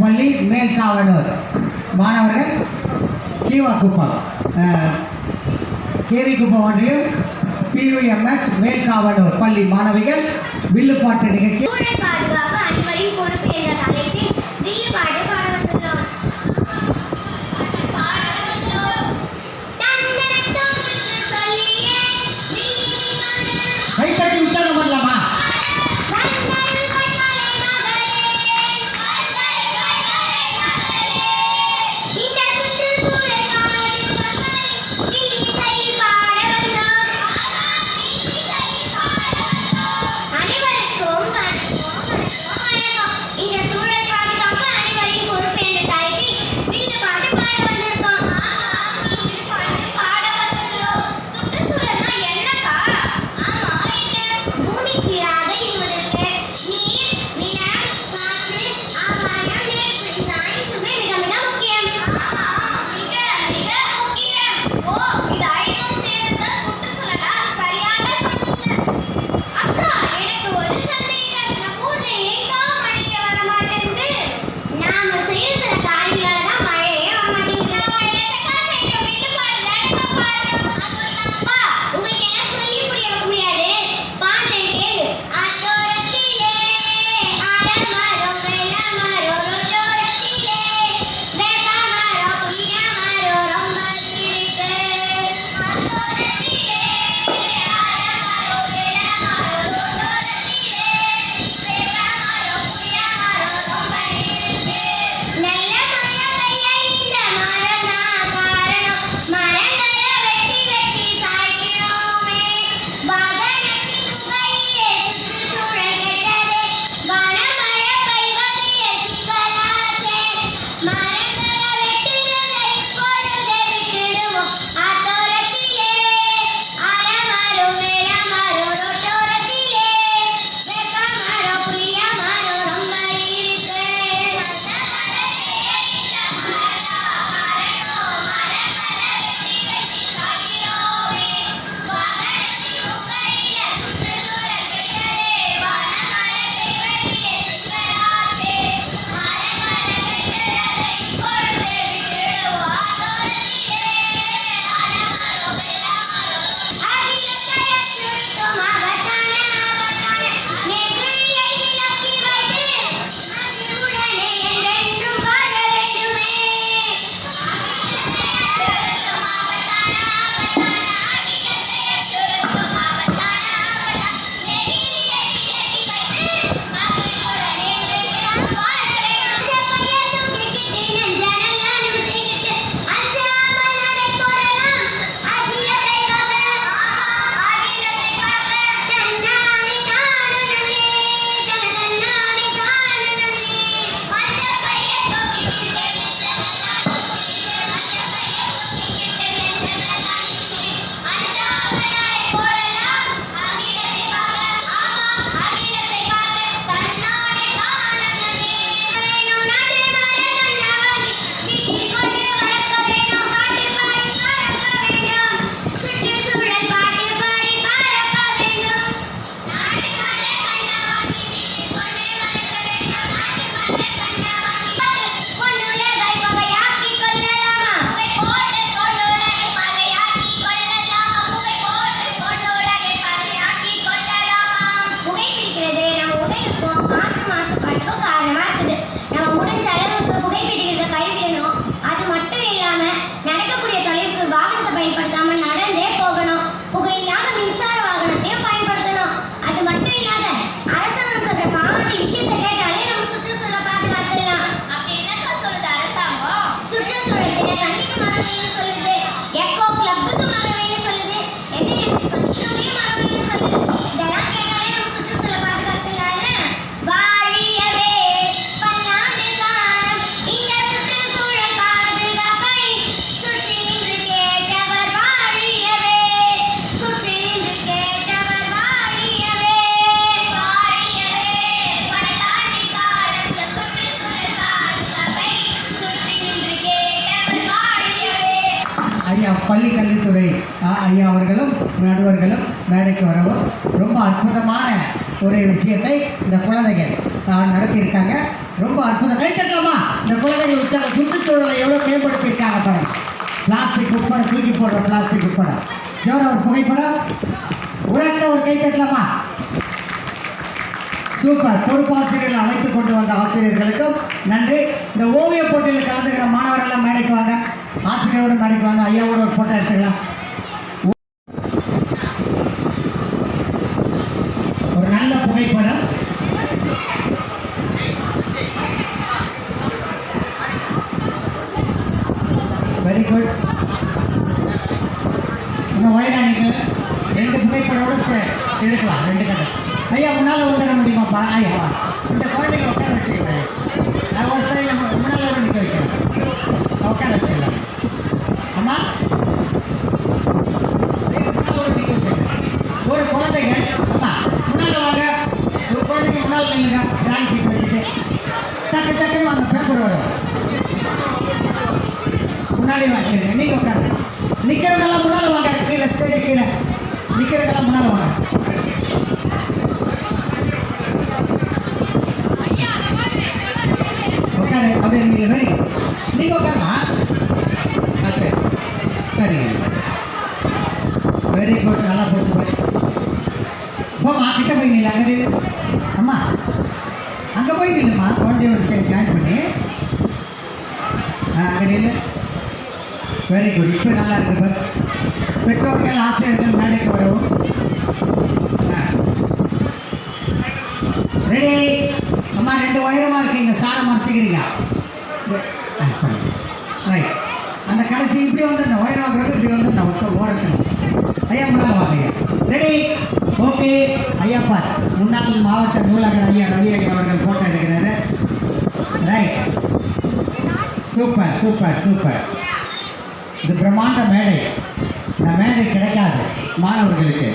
பள்ளி மேல்காவனூர் மாணவர்கள் கீவா குப்பம். கேவி குப்பம் ஒன்றியம் பியூஎம்எஸ் மேல்காவனூர் பள்ளி மாணவிகள் வில்லுப்பாட்டு நிகழ்ச்சி. பாதுகாப்பு அனைவரின் பொறுப்பு ஐயா அவர்களும் நடுவர்களும் மேடைக்கு வரவும் ரொம்ப அற்புதமான ஒரு விஷயத்தை இந்த குழந்தைகள் நடத்தியிருக்காங்க. ரொம்ப அற்புதம். கைத்தட்டலாமா இந்த குழந்தைகள் உற்சாக சுற்றுச்சூழலை எவ்வளோ மேம்படுத்தியிருக்காங்க பாருங்க. பிளாஸ்டிக் உட்பட தூக்கி போடுற பிளாஸ்டிக் உட்பட எவ்வளோ ஒரு புகைப்படம்? உரத்த ஒரு கை தட்டலாமா? சூப்பர். பொறுப்பாசிரியர்கள் அழைத்து கொண்டு வந்த ஆசிரியர்களுக்கும் நன்றி. இந்த ஓவிய போட்டியில் கலந்துக்கிற மாணவர்கள்லாம் மேடைக்கு வாங்க. ஆசிரியரோட மேடைக்கு வாங்க. ஐயாவோட ஒரு போட்டோ எடுத்துக்கலாம். ஐயா முன்னால் வந்துட முடியுமாப்பா ஐயா இந்த குழந்தைங்க உட்கார வச்சுக்கிறேன். நான் ஒரு சைடில் முன்னால் ஒரு நிற்க வைக்கிறேன். உட்கார வச்சுக்கலாம் அம்மா ஐயா, முன்னால ஒரு நிற்க வச்சுக்கிறேன் ஒரு குழந்தைங்க அம்மா முன்னால் வாங்க ஒரு குழந்தைங்க முன்னால் நில்லுங்க ட்ராயிங் ஷீட் வச்சுட்டு டக்கு டக்குன்னு வாங்க பேப்பர் வரும் முன்னாடி வாங்க நீங்க உட்காருங்க நிக்கிறதெல்லாம் முன்னால வாங்க கீழே ஸ்டேஜ் கீழே நிக்கிறதெல்லாம் முன்னால வாங்க உட்காரு அப்படியே நீங்க வெரி நீங்க உட்காருமா ஆ, சரி சரிங்க வெரி குட் நல்லா போச்சு பாரு அம்மா கிட்ட போய் நில்லு அங்கே அம்மா அங்கே போய் நில்லுமா குழந்தையோட சரி ஜாயின் பண்ணி. ஆ, அங்கே நில்லு. வெரி குட் இப்போ நல்லா இருக்கு பாரு பெற்றோர்கள் ஆசிரியர்கள் மேடைக்கு வரவும் ரெடி அம்மா ரெண்டு உயரமாக இருக்கீங்க சாரை மறைச்சிக்கிறீங்க ரைட் அந்த கடைசி இப்படி வந்துடணும். உயரம் இருக்கிறது இப்படி வந்துடணும். ஒருத்தர் ஓரக்கணும் ஐயா முன்னால் வாங்க ரெடி ஓகே ஐயப்பா முன்னாள் மாவட்ட நூலகர் ஐயா ரவி ஐயா அவர்கள் போட்டோ எடுக்கிறாரு. ரைட் சூப்பர் சூப்பர் சூப்பர் இது பிரம்மாண்ட மேடை. இந்த மேடை கிடைக்காது மாணவர்களுக்கு.